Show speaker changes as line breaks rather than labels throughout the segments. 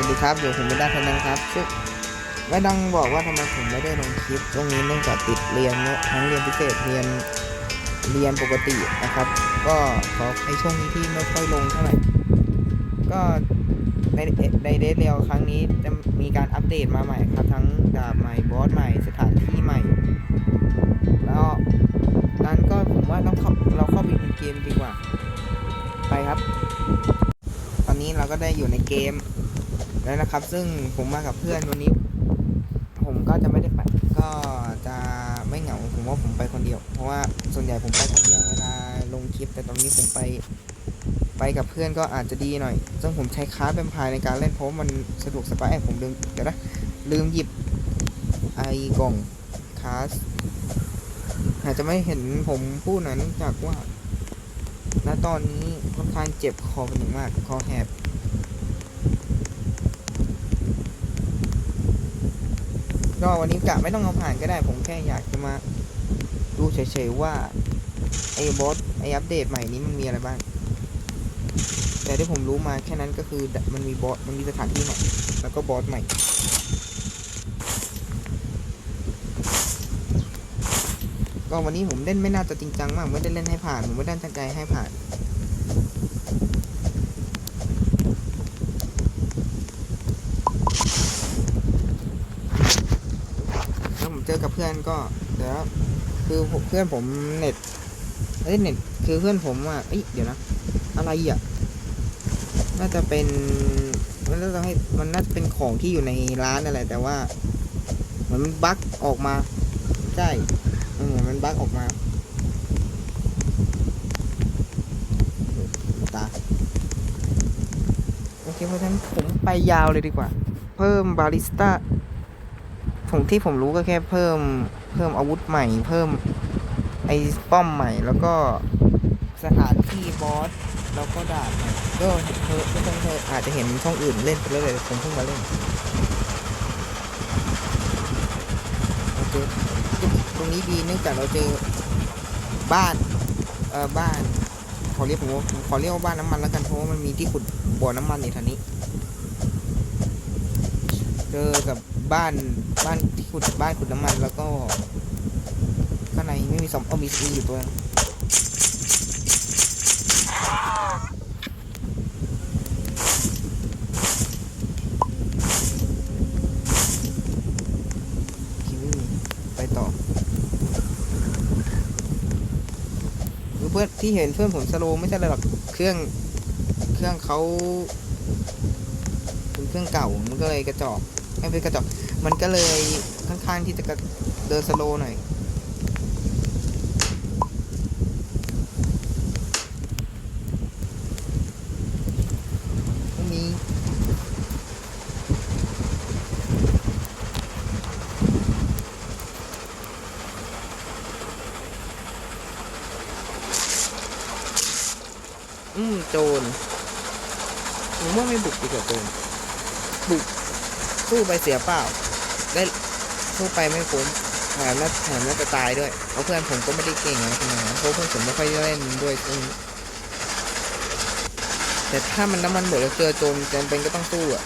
วัสดีครับอยู่ผมเป็นด้านันครับซึ่งไม่ต้องบอกว่าทำไมผมไม่ได้ลงคลิปช่วงนี้เนื่องจากติดเรียนเนอะทั้งเรียนพิเศษเรียนเรียนปกตินะครับ ก็ขอในช่วงนี้ที่ไม่ค่อยลงเท่าไหร่ก็ในในเดทเรียวครั้งนี้จะมีการอัปเดตมาใหม่ครับ ทั้งดาบใหม่บอสใหม่สถานที่ใหม่ แล้วนั้นก็ผมว่าต้องเข้าเราเข้าไปในเกมดีกว่า ไปครับ ตอนนี้เราก็ได้อยู่ในเกม แล้วนะครับ ซึ่งผมมากับเพื่อนวันนี้ ผมก็จะไม่ได้ไปก็จะไม่เหงาผมว่าผมไปคนเดียว เพราะว่าส่วนใหญ่ผมไปคนเดียวเวลาลงคลิป แต่ตอนนี้ผมไปไปกับเพื่อนก็อาจจะดีหน่อย ซึ่งผมใช้ค้าเป็นพายในการเล่นเพราะมันสะดวกสบายเอ้ยผมลืมเดี๋ยวนะลืมหยิบไอกล่องคาสอาจจะไม่เห็นผมพูดหน่อยเนื่องจากว่า ณ ตอนนี้ค่อนข้างเจ็บคอเป็นอย่างมาก คอแหบ ก็วันนี้กะไม่ต้องเอาผ่านก็ได้ ผมแค่อยากจะมาดูเฉยๆว่าไอ้บอสไอ้อัปเดตใหม่นี้มันมีอะไรบ้าง แต่ที่ผมรู้มาแค่นั้นก็คือมันมีบอสมันมีสถานที่ใหม่แล้วก็บอสใหม่ก็วันนี้ผมเล่นไม่น่าจะจริงจังมากไม่ได้เล่นให้ผ่าน ผมไม่ได้ตั้งใจให้ผ่าน ถ้า ผมเจอกับเพื่อนก็เดี๋ยวคือเพื่อนผมเน็ตเอ้ยเน็ตคือเพื่อนผมอะเอ้ยเดี๋ยวนะ อะไรอะน่าจะเป็นมันน่าจะให้มันน่าจะเป็นของที่อยู่ในร้านอะไรแต่ว่าเหมือนมันบั๊กออกมาใช่เหมือนมันบั๊กออกมาตาโอเคเพราะฉะนั้นผมไปยาวเลยดีกว่า เพิ่มบาริสต้า ผมที่ผมรู้ก็แค่เพิ่มเพิ่มอาวุธใหม่เพิ่มไอ้ป้อมใหม่แล้วก็สถานที่บอสแล้วก็ดาบใหม่ก็เธอไม่ต้องเธออาจจะเห็นช่องอื่นเล่นไปเรื่อยๆผมเพิ่งมาเล่นโอเคตรงนี้ดีเนื่องจากเราเจอบ้านเออบ้านขอเรียกผมว่าขอเรียกว่าบ้านน้ำมันแล้วกันเพราะว่ามันมีที่ขุดบ่อน้ำมันในทางนี้ เจอกับบ้าน บ้านที่ขุดบ้านขุดน้ำมันแล้วก็ ข้างในไม่มีซอมเอามีซีอยู่ตัวนึงคิวไปต่อคือเพื่อนที่เห็นเพื่อนผมสโลไม่ใช่อะไรหรอกเครื่องเครื่องเขาเป็นเครื่องเก่ามันก็เลยกระจอกไม่เป็นกระจก มันก็เลยค่อนข้างที่จะเดินสโลหน่อยตรงนี้อืมโจรผมว่าไม่บุกดีกว่าโจรบุกสู้ไปเสียเปล่า ได้สู้ไปไม่คุ้มแถมน่าแถมน่าจะตายด้วยเพราะเพื่อนผมก็ไม่ได้เก่งอะไรขนาดนั้นเพราะเพื่อนผมไม่ค่อยเล่นด้วยซึ่งแต่ถ้ามันน้ำมันหมดแล้วเจอโจรจำเป็นก็ต้องสู้อะ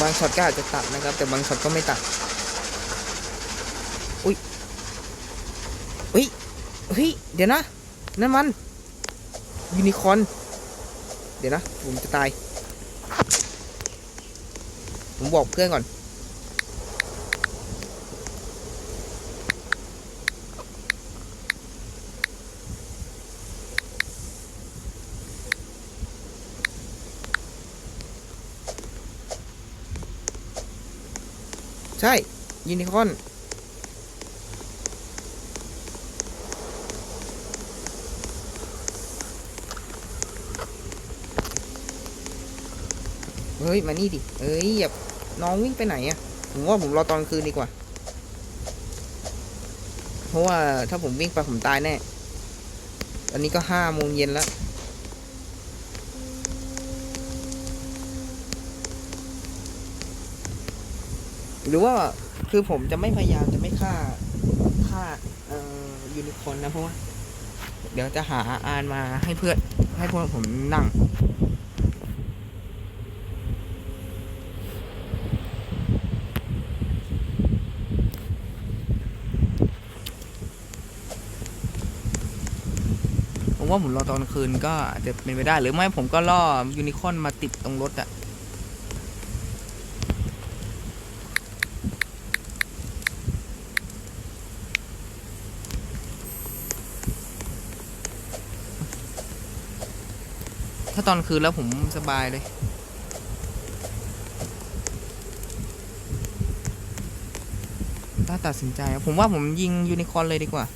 บางช็อตก็อาจจะตัดนะครับ แต่บางช็อตก็ไม่ตัด อุ้ย อุ้ยเฮ้ย เดี๋ยวนะ นั่นมัน ยูนิคอน เดี๋ยวนะ ผมจะตาย ผมบอกเพื่อนก่อน ใช่ ยูนิคอนเฮ้ย มานี่ดิ เอ้ยอย่า น้องวิ่งไปไหนอะผมว่าผมรอตอนคืนดีกว่า เพราะว่าถ้าผมวิ่งไปผมตายแน่ตอนนี้ก็ห้าโมงเย็นแล้ว หรือว่าคือผมจะไม่พยายามจะไม่ฆ่าฆ่าเอ่อยูนิคอร์นนะเพราะว่า เดี๋ยวจะหาอ่านมาให้เพื่อนให้พวกผมนั่ง ว่าผมรอตอนคืนก็อาจจะเป็นไปได้หรือไม่ผมก็ล่อยูนิคอนมาติดตรงรถอะถ้าตอนคืนแล้วผมสบายเลยถ้าตัดสินใจ ผมว่าผมยิงยูนิคอนเลยดีกว่า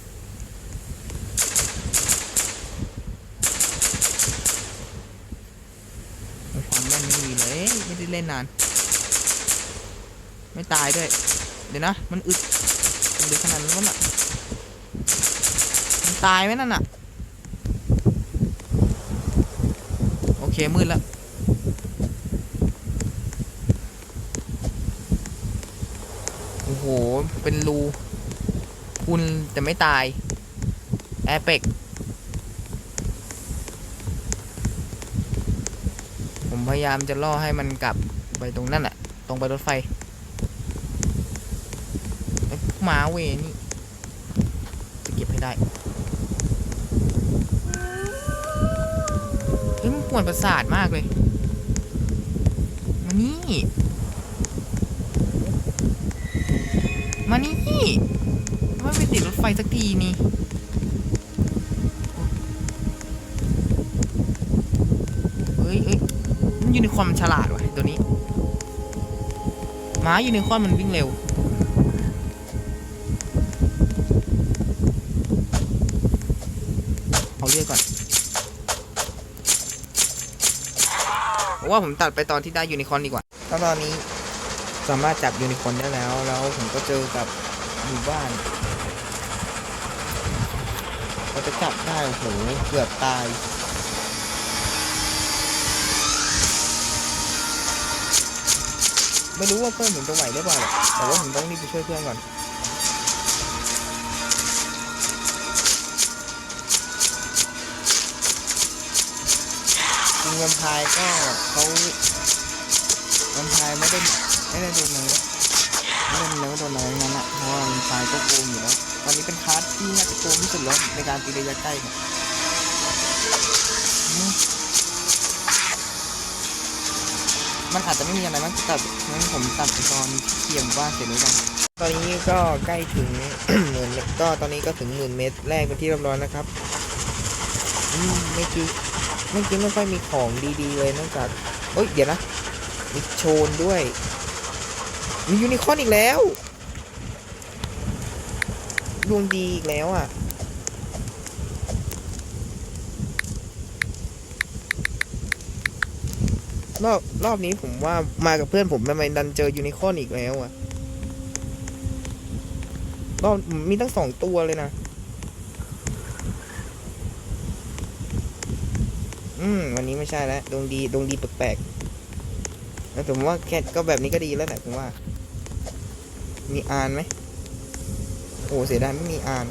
ความแม่นไม่มีเลยเอ้ยไม่ได้ เล่นนาน ไม่ตายด้วย เดี๋ยวนะ มันอึดมันดึกขนาดนั้นวะน่ะมันตายไหมนั่นน่ะ โอเค มืดแล้วโอ้โห เป็นรูคุณแต่ไม่ตาย แอร์เป็ก ผมพ ยายามจะล่อให้มันกลับไปตรงนั่นแหละตรงไปรถไฟหมาเวนี่จะเก็บให้ได้เฮ้ยมันปวดประสาทมากเลยมานี่มานี่ไม่ไปติดรถไฟสักทีนี่ คอนมันฉลาดว่ะตัวนี้ม้ายูนิคอร์นมันวิ่งเร็ว เอาเลือดก่อนว่าผมตัดไปตอนที่ได้ยูนิคอร์นดีกว่าตอนตอนนี้สามารถจับยูนิคอร์นได้แล้ว แล้วผมก็เจอกับหมู่บ้านเราจะจับได้โอ้โหเกือบตาย ไม่รู้ว่าเพื่อนผมจะไหวหรือเปล่า แต่ว่าผมต้องรีบไปช่วยเพื่อนก่อน จริงแวมพร์ก็เขาแวมพร์ไม่ได้ไม่ได้โดนเนื้อไม่ได้เนื้อโดนอะไรทั้นั้นอะเพราะว่าแวมพร์ก็โกงอยู่แล้ว ตอนนี้เป็นคลาสที่น่าจะโกงที่สุดแล้วในการตีระยะใกล้เนี่ยมันอาจจะไม่มีอะไรมั้งตัด งั้นผมตัดไปตอนเทียมบ้านเสร็จแล้วกัน ตอนนี้ก็ใกล้ถึงหมื่นก็ตอนนี้ก็ถึงหมื่นเมตรแรกเป็นที่เรียบร้อยนะครับอืมไม่คิดเมื่อกี้ไม่ค่อยมีของดีๆเลยนอกจากเอ้ยเดี๋ยวนะมีโชนด้วย มียูนิคอร์นอีกแล้ว ดวงดีอีกแล้วอะ รอบรอบนี้ผมว่ามากับเพื่อนผมทำไมดันเจอยูนิคอร์นอีกแล้วอะรอบมีตั้งสองตัวเลยนะ อืม วันนี้ไม่ใช่แล้วดวงดีดวงดีแปลกๆแล้วผมว่าแค่ก็แบบนี้ก็ดีแล้วแหละผมว่า มีอานไหมโอ้เสียดายไม่มีอาน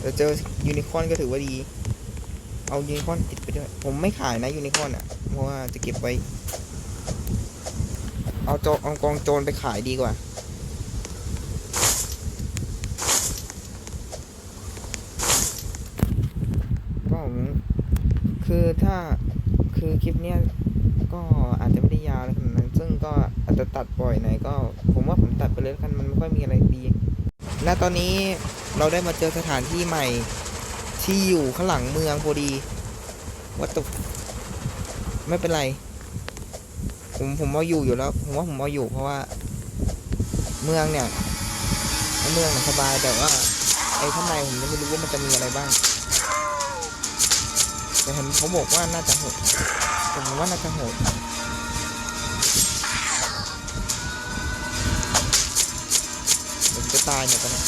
แต่เจอยูนิคอร์นก็ถือว่าดี เอายูนิคอนติดไปด้วย ผมไม่ขายนะยูนิคอนอะ เพราะว่าจะเก็บไว้ เอาโจเอากองโจรไปขายดีกว่า ก็ผมคือถ้าคือคลิปเนี้ยก็อาจจะไม่ได้ยาวอะไรขนาดนั้น ซึ่งก็อาจจะตัดบ่อยหน่อยก็ ผมว่าผมตัดไปเลยแล้วกันมันไม่ค่อยมีอะไรดี และตอนนี้เราได้มาเจอสถานที่ใหม่ ที่อยู่ข้างหลังเมืองพอดีวัดตุไม่เป็นไร ผมผมเอาอยู่อยู่แล้ว ผมว่าผมเอาอยู่เพราะว่า เมืองเนี่ยเมืองสบายแต่ว่าไอ้ข้างในผมยังไม่รู้ว่ามันจะมีอะไรบ้าง แต่เห็นเขาบอกว่าน่าจะโหดผมว่าน่าจะโหดผมจะตายเนี่ยตอนนี้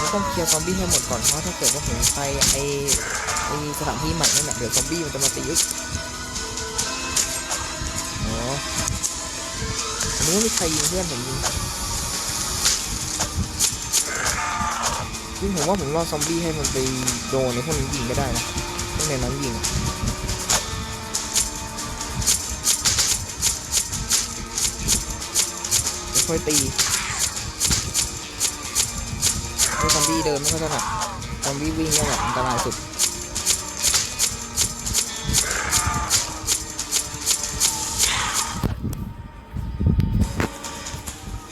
ผมต้องเคลียร์ซอมบี้ให้หมดก่อนเพราะถ้าเกิดว่าผมไปไอไอสถานที่ใหม่นั่นแหละเดี๋ยวซอมบี้มันจะมาตีอึกอ๋อผมนึกว่มีใครยิงเพื่อนผมยิงจริงผมว่าผมรอซอมบี้ให้มันไปโดนในพวกนี้ยิงก็ได้นะพวกในนั้นยิงค่อยตี ๆตีไอ้ซอมบี้เดินไม่ค่อยถนัดซอมบี้วิ่งเนี่ยแหละอันตรายสุด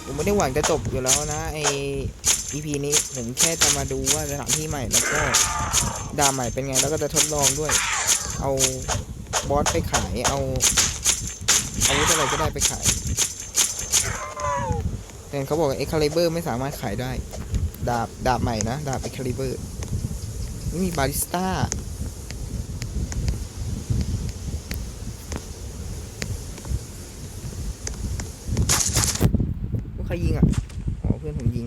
ผมไม่ได้หวังจะจบอยู่แล้วนะไอ EP นี้ผมแค่จะมาดูว่าสถานที่ใหม่แล้วก็ดาใหม่เป็นไงแล้วก็จะทดลองด้วย เอาบอสไปขายเอาอาวุธอะไรก็ได้ไปขาย แต่เขาบอกเอ็กคาลิเบอร์ไม่สามารถขายได้ ดาบ ดาบใหม่นะ ดาบเอ็กคาลิเบอร์นี่มีบาริสต้า ใครยิงอะ อ๋อ เพื่อนผมยิง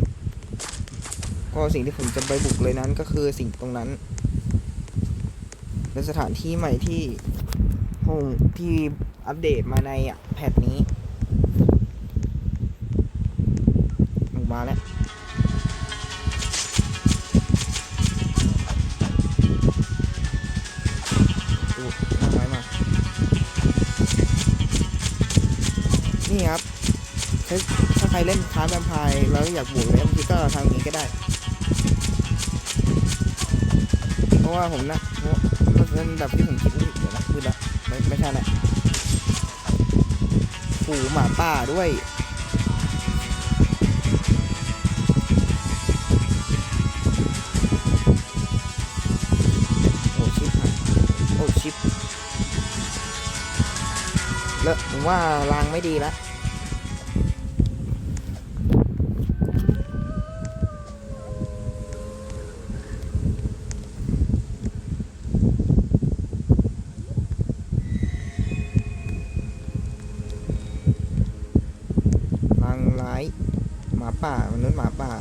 ก็สิ่งที่ผมจะไปบุกเลยนั้นก็คือสิ่งตรงนั้น เป็นสถานที่ใหม่ที่ผมที่อัปเดตมาในอะแพทนี้ออกมาแล้ว นี่ครับถ้าถ้าใครเล่นคาร์แวมไพร์แล้วอยากบวกเลยบางทีก็ทางนี้ก็ได้ เพราะว่าผมนะเพราะมันเป็นแบบที่ผมคิดนี่เดี๋ยวนะพูดละไม่ไม่ใช่แหละฝูหมาป่าด้วยโอ้ชิปโอ้ชิปแล้วผมว่ารางไม่ดีแล้ว นางร้ายหมาป่ามนุษย์หมาป่า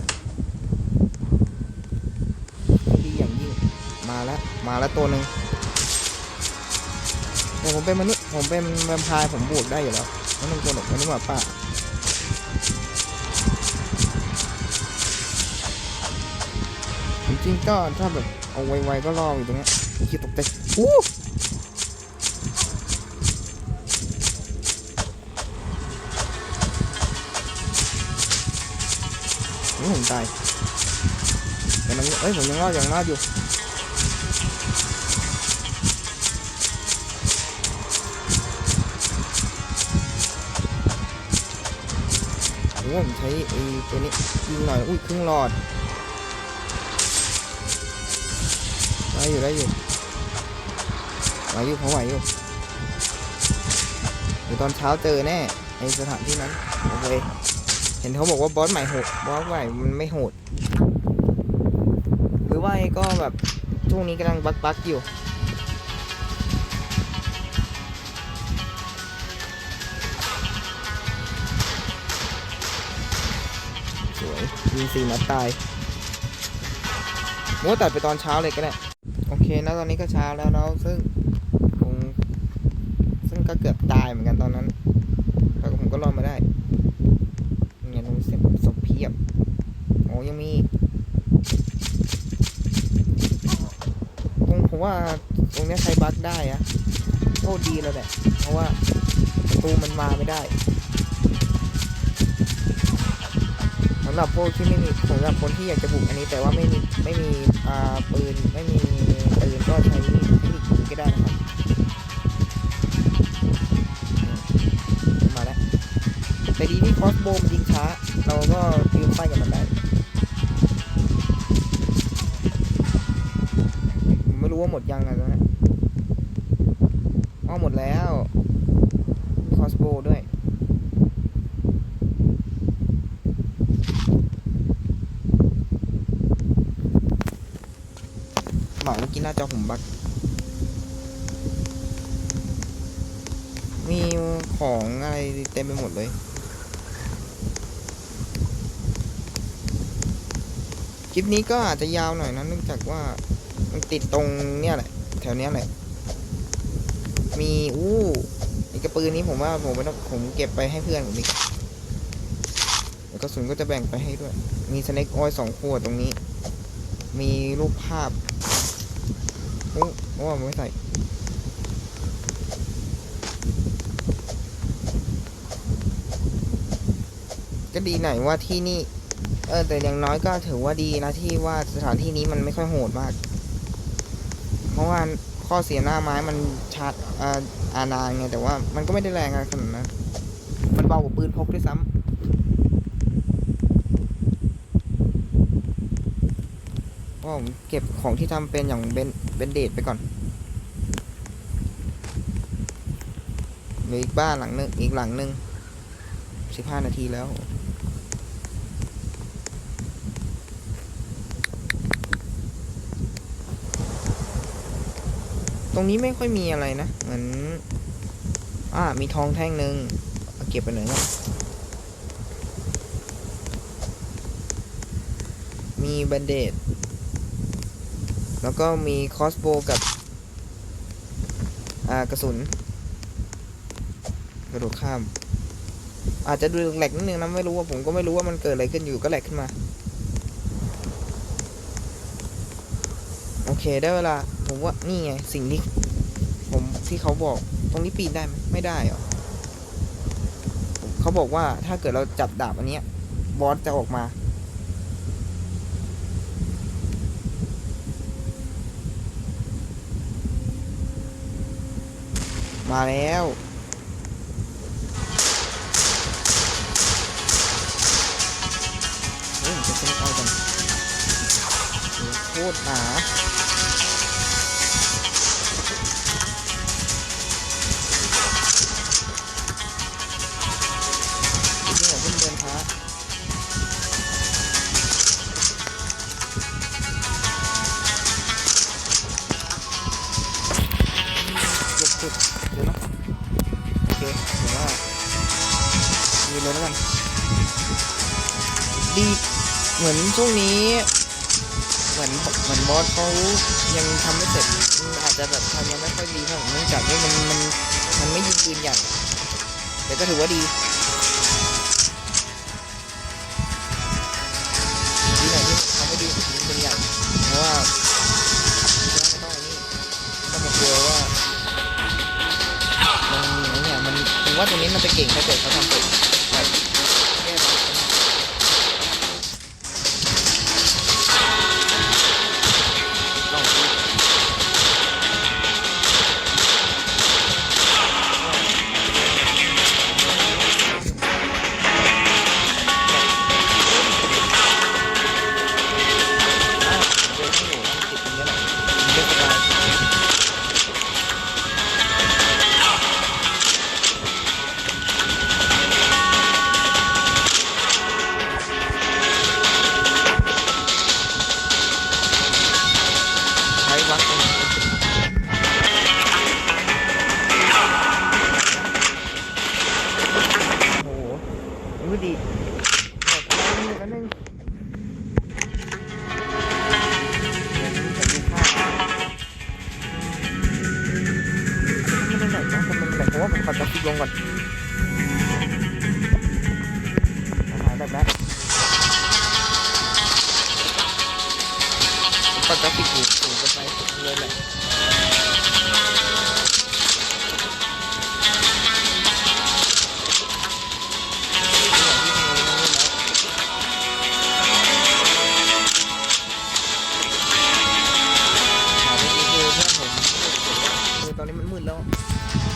ดีอย่างยิ่งมาแล้ว มาแล้วตัวหนึ่งแต่ผมเป็นมนุษย์ผมเป็นแวมไพร์ผมบวกได้อยู่แล้วนั่นเป็นตัวหนุกมนุษย์หมาป่าจริงๆก็ถ้าแบบเอาไวๆก็รออยู่ตรงนี้คิดตกใจอู้หูผมตายแต่มันเอ้ยผมยังรอดยังรอดอยู่ อ้ผมใช้ไอ้ตัวนี้ยิงหน่อย อุ้ยครึ่งหลอดได้อยู่ได้อยู่ไหวอยู่พอไหวอยู่เดี๋ยวตอนเช้าเจอแน่ในสถานที่นั้นโอเคเห็นเขาบอกว่าบอสใหม่โหดบอสใหม่มันไม่โหด หรือว่าไอ้ก็แบบช่วงนี้กำลังบักบักๆอยู่ สวยยิงสี่นัดตายโม้ตัดไปตอนเช้าเลยก็ได้โอเคนะตอนนี้ก็เช้าแล้วเนาะซึ่งผมซึ่งก็เกือบตายเหมือนกันตอนนั้นแต่ผมก็รอดมาได้ยังไงตรงนี้เสียงศพเพียบโอ้ยังมีอีกตรงผมว่าตรงนี้ใครบั๊กได้อะโคตรดีแล้วแหละเพราะว่าประตูมันมาไม่ได้ หรับพวกที่ไม่มีสำหรับคนที่อยากจะบุกอันนี้แต่ว่าไม่มีไม่มีอาปืนไม่มีปืนก็ใช้เทคนิคนี้ก็ได้นะครับมาแล้วแต่ดีที่คอสโบมยิงช้า เราก็ยืนไฟกับมันได้ไม่รู้ว่าหมดยังไงตอนนี้อ๋อหมดแล้วคอสโบด้วย หมาเมื่ อกี้หน้าจอผมบักมีของอะไรเต็มไปหมดเลย คลิปนี้ก็อาจจะยาวหน่อยนะเนื่องจากว่ามันติดตรงเนี่ยแหละ แถวเนี้ยแหละ มีอู้ไอกระปืนนี้ผมว่าผมไม่ต้องผมเก็บไปให้เพื่อนผมดีกแล้วกระสุนก็จะแบ่งไปให้ด้วย มีสเน็กออยสองขวดตรงนี้ มีรูปภาพ โอ้โอ้ไม่ใส่ก็ดีหน่อยว่าที่นี่ เออแต่อย่างน้อยก็ถือว่าดีนะที่ว่าสถานที่นี้มันไม่ค่อยโหดมาก เพราะว่าข้อเสียหน้าไม้มันชาร์จอ่าอานานไงแต่ว่ามันก็ไม่ได้แรงอะไรขนาดนั้นมันเบากว่าปืนพกด้วยซ้ำ ก็ผมเก็บของที่ทำเป็นอย่างเบนเบนเดดไปก่อนเหลืออีกบ้านหลังนึงอีกหลังนึงสิบห้านาทีแล้วตรงนี้ไม่ค่อยมีอะไรนะ เหมือน อ่า มีทองแท่งหนึ่งเอาเก็บไปหน่อยนะมีแบนเดด แล้วก็มีคอสโบกับอากระสุน กระโดดข้าม อาจจะดูแหลกนิดนึงนะไม่รู้ว่าผมก็ไม่รู้ว่ามันเกิดอะไรขึ้นอยู่ก็แหลกขึ้นมา โอเคได้เวลา ผมว่านี่ไง สิ่งที่ผมที่เขาบอกตรงนี้ปีนได้ไหมไม่ได้เหรอเขาบอกว่าถ้าเกิดเราจับดาบอันนี้บอสจะออกมา มาแล้วเฮ้ยจะเป็นเอากันโคตรหนา บอสเขายังทำไม่เสร็จอืมอาจจะแบบทำยังไม่ค่อยดีเท่าไหร่เนื่องจากว่ามันมันมันไม่ยิงปืนใหญ่แต่ก็ถือว่าดีดีหน่อยที่เขาไม่ดียิงปืนใหญ่เพราะว่าไม่ต้องไอ้นี่ต้องมากลัวว่ามันมีเนี่ยมันผมว่าตรงนี้มันจะเก่งถ้าเกิดเขาทำเป็น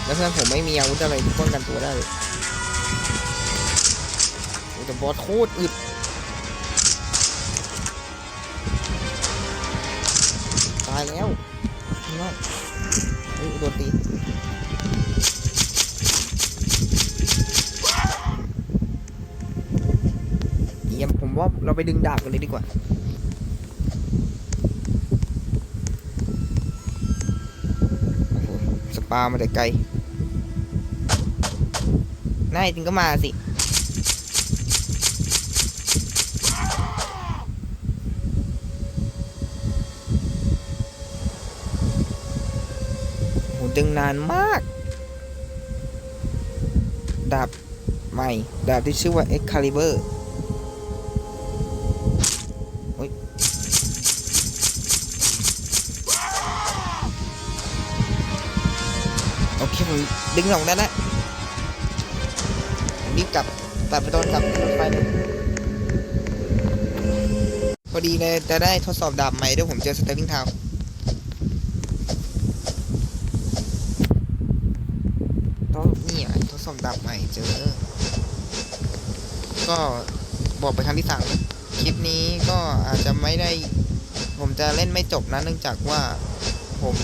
แล้วเพื่อนผมไม่มีอาวุธอะไรที่ป้องกันตัวได้เลยแต่บอสโคตรอึดตายแล้วนี่ว่าเฮ้ยโดนตีเยี่ยมผมว่าเราไปดึงดาบกันเลยดีกว่าสปามาแต่ไกล นายริงก็มาสิ โหดึงนานมาก ดาบใหม่ ดาบที่ชื่อว่า e x c a l i b u r โอเคผมดึงลงได้แล้ว รีบกลับตัดไปตอนกลับรถไฟเลยพอดีเลยจะได้ทดสอบดาบใหม่ด้วยผมเจอสเตอร์ลิงทาวต้องนี่อะทดสอบดาบใหม่เจอ ก็บอกไปครั้งที่สามคลิปนี้ก็อาจจะไม่ได้ ผมจะเล่นไม่จบนะเนื่องจากว่าผม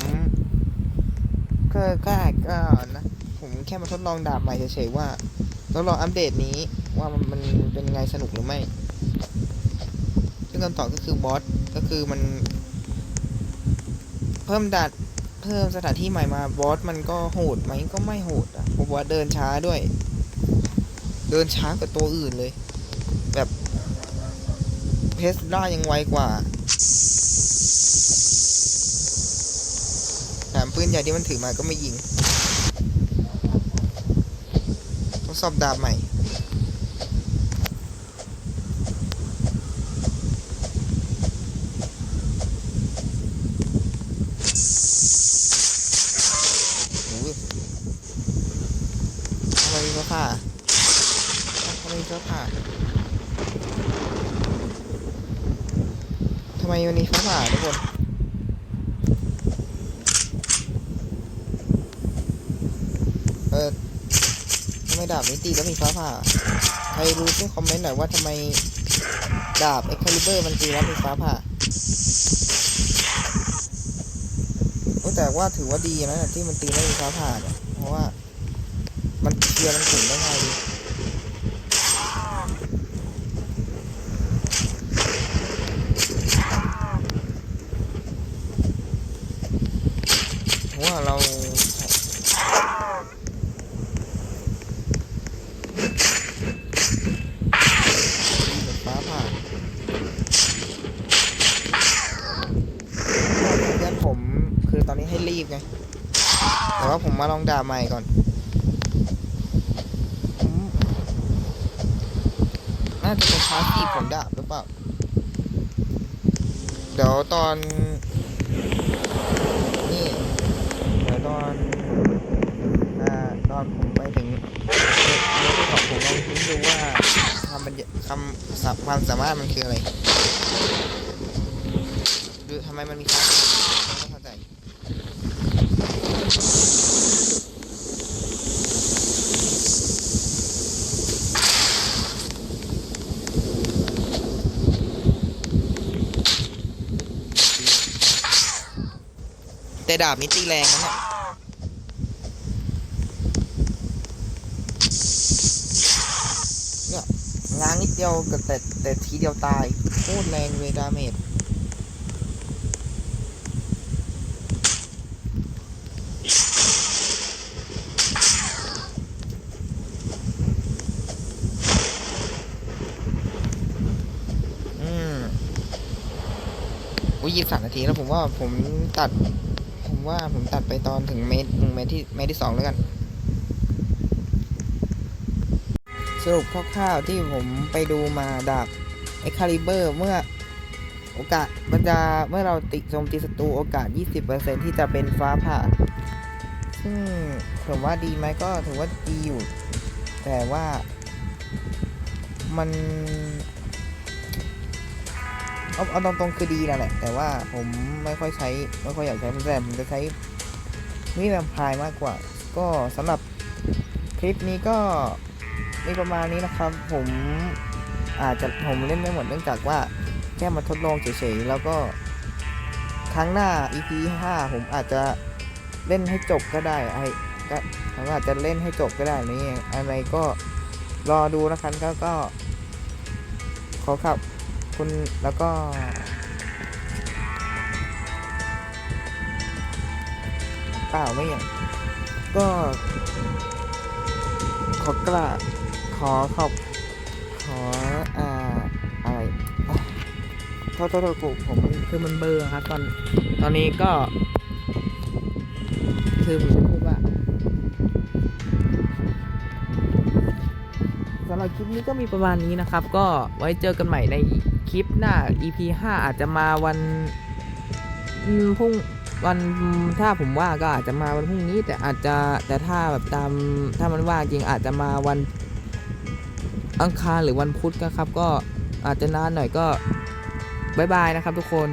ก็ก็ก็นะ ผมแค่มาทดลองดาบใหม่เฉยๆว่า ทดลองอัปเดตนี้ว่ามันมันเป็นไงสนุกหรือไม่ ซึ่งคำตอบก็คือบอสก็คือมัน เพิ่มดัดเพิ่มสถานที่ใหม่มาบอสมันก็โหดไหมก็ไม่โหดอะเพราะว่าเดินช้าด้วย เดินช้ากว่าตัวอื่นเลย แบบเพสด้ายังไวกว่าแถมปืนใหญ่ที่มันถือมาก็ไม่ยิง ทดสอบดาบใหม่ทำไมมีเสื้อผ้าทำไมมีเสื้อผ้าทำไมวันนี้ฟ้าผ่าทุกคนเออ ไมดาบนี้ตีแล้วมีฟ้าผ่า ใครรู้ช่วยคอมเมนต์หน่อยว่าทำไมดาบเอ็กคาลิเบอร์มันตีแล้วมีฟ้าผ่าแต่ว่าถือว่าดีนะที่มันตีแล้วมีฟ้าผ่าเนี่ยเพราะว่ามันเคลียร์มันถึงได้ง่ายดี เพราะว่าเราฟ้าผ่าเพื่อนผมคือตอนนี้ให้รีบ ไงแต่ว่าผมมาลองด่าใหม่ก่อนน่าจะเป็นพาร์ทที่ผมด่าหรือเปล่า เดี๋ยวตอน นี่ เดี๋ยวตอนอ่าตอนผมไปถึงเรื่องของผมลองคิดดูว่าคำบรรยคำศัพท์ความสามารถมันคืออะไร ดูทำไมมันมีคำไม่เข้าใจ แต่ดาบนี้ตีแรงนะเนี่ยเนี่ยง้างนิดเดียวกับแต่แต่ทีเดียวตายโคตรแรงเลยดาเมจอืมอุ้ยยี่สามนาทีแล้วผมว่าผมตัด ว่าผมตัดไปตอนถึงเมตรหนึ่งเมตรที่เมตรที่สองแล้วกัน สรุปคร่าวๆที่ผมไปดูมาดาบเอ็กคาลิเบอร์เมื่อโอกาสมันจะเมื่อเราติโจมตีศัตรูโอกาส 20%ที่จะเป็นฟ้าผ่า ซึ่งถือว่าดีไหมก็ถือว่าดีอยู่ แต่ว่ามัน เอาเอาตรงๆคือดีนั่นแหละ แต่ว่าผมไม่ค่อยใช้ไม่ค่อยอยากใช้แต่ผมจะใช้มีแวมพร์มากกว่า ก็สำหรับคลิปนี้ก็มีประมาณนี้นะครับ ผมอาจจะผมเล่นไม่หมดเนื่องจากว่าแค่มาทดลองเฉยๆแล้วก็ครั้งหน้า EP 5 ผมอาจจะเล่นให้จบก็ได้ไอ้ก็ผมอาจจะเล่นให้จบก็ได้นี่อะไรก็รอดูนะครับก็ก็ขอขับ คุณแล้วก็ เปล่าไม่อย่างก็ขอกระขอขอบขออ่าอะไรอะโทษโทษโทษกูผมคือมันเบอร์ครับ ตอนตอนนี้ก็คือผมจะพูดว่าสำหรับคลิปนี้ก็มีประมาณนี้นะครับ ก็ไว้เจอกันใหม่ใน คลิปหน้า EP 5 อาจจะมาวันพรุ่งวันถ้าผมว่าก็อาจจะมาวันพรุ่งนี้ แต่อาจจะแต่ถ้าแบบตามถ้ามันว่างจริงอาจจะมาวันอังคารหรือวันพุธก็ครับ ก็อาจจะนานหน่อยก็บายบายนะครับทุกคน